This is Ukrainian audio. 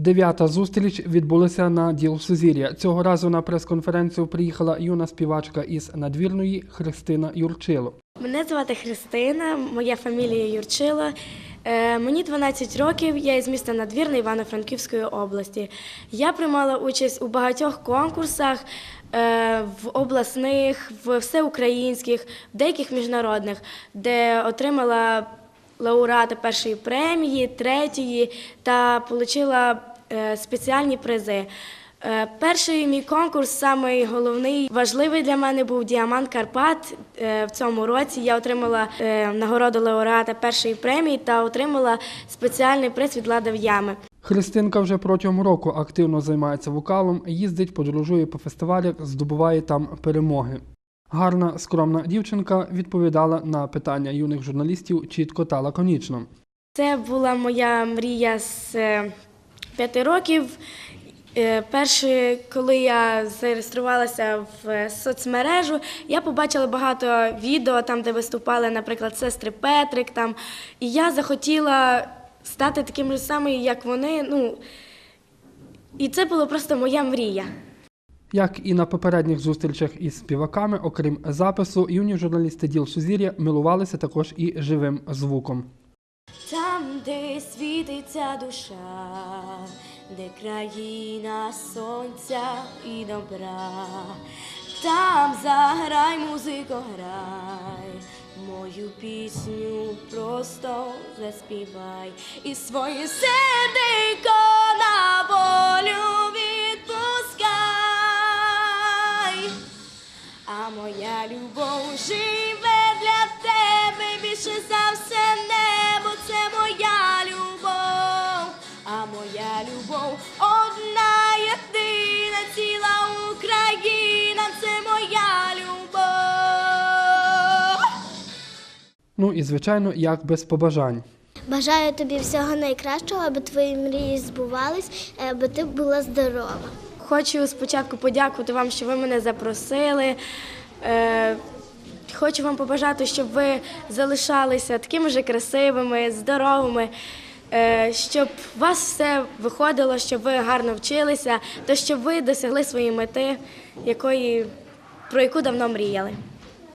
Дев'ята зустріч відбулася на діл Сузір'я. Цього разу на прес-конференцію приїхала юна співачка із надвірної Христина Юрчило. Мене звати Христина, моя фамілія Юрчило. Е, Мені 12 років, я із міста Надвірна Івано-Франківської області. Я приймала участь у багатьох конкурсах е, в обласних, в всеукраїнських, в деяких міжнародних, де отримала лауреата першої премії, третьої та отримала спеціальні призи. Е, Перший мій конкурс, самий головний, важливий для мене був Діамант Карпат. Е, В цьому році я отримала е, нагороду лауреата першої премії та отримала спеціальний приз від Лада в ями. Христинка вже протягом року активно займається вокалом, їздить, подорожує по фестивалях, здобуває там перемоги. Гарна, скромна дівчинка відповідала на питання юних журналістів чітко та лаконічно. Це була моя мрія з е, п'яти років. Е, Перше, коли я зареєструвалася в соцмережу, я побачила багато відео, там, де виступали, наприклад, сестри Петрик. Там, і я захотіла стати таким же самим, як вони. Ну, і це була просто моя мрія. Як і на попередніх зустрічах із співаками, окрім запису, юні журналісти діл Сузір'я милувалися також і живим звуком. Там, де світиться душа, де країна сонця і добра, там заграй, музико, грай, мою пісню просто заспівай і своє серденько любов одна єдина, ціла Україна, це моя любов. Ну і звичайно, як без побажань. Бажаю тобі всього найкращого, аби твої мрії збувались, е, аби ти була здорова. Хочу спочатку подякувати вам, що ви мене запросили. Е, Хочу вам побажати, щоб ви залишалися такими ж красивими, здоровими, щоб у вас все виходило, щоб ви гарно вчилися, то щоб ви досягли своєї мети, якої, про яку давно мріяли.